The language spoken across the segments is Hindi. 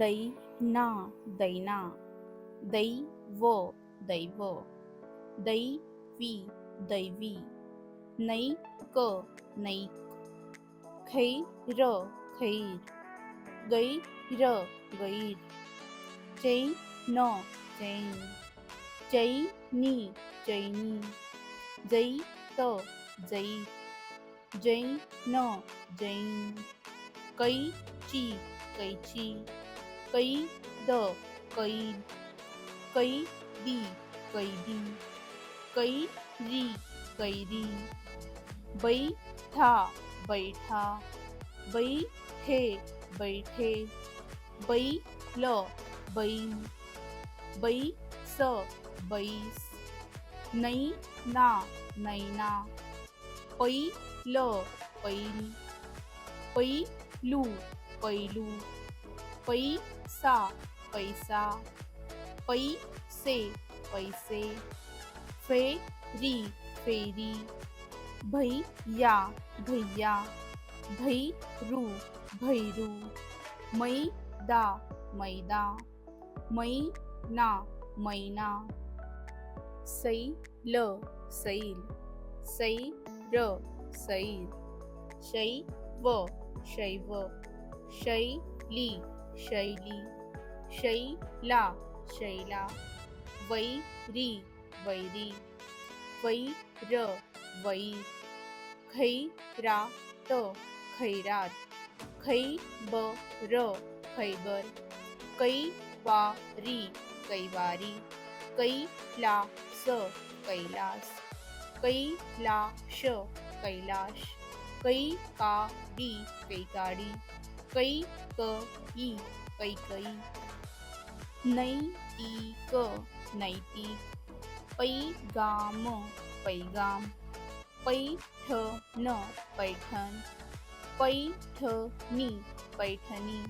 दै ना दैना। दै व दैव दैवी दैवी नै क नैक खैर खैर। गैर गैर। चैन चैन। चैनी चैनी। जैत जैत। जैन जैन। कैची कैची। कैद कैद कैदी कैदी कैरी कैरी बैठा बैठा बैठे बैठे बैल बैल बैस बैस नैना नैना पैल पैल पैलू पैलू पैसा पैसा, पैसे पैसे। फेरी फेरी। भैया भैया। भैरू भैरू। मैदा मैदा। मैना मैना। सैल सैल। सैर सैर शैव शैव। शैली। शैली। शैला शैला। वैरी वैरी। वैर वैर खैरात खैरात। खैबर खैबर। कैवारी कैवारी। कैलास कैलास। कैलाश कैलाश। कैकाडी कैकाडी। कैकई कैकई नैतिक नैतिक पैगाम पैगाम पैठण। पैठण। पैठणी पैठणी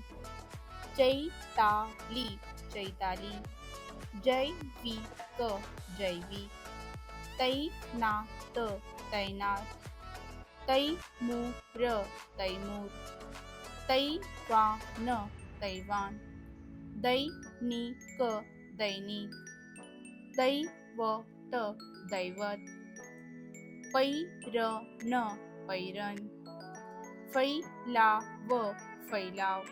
चैताली। चैताली जैविक जैविक तैनात। तैनात Taimur Taimur. Taiwan, Taiwan. Dainik, Dainik. Daivot, Daivot. Pairan, Pairan. Phailav, Phailav.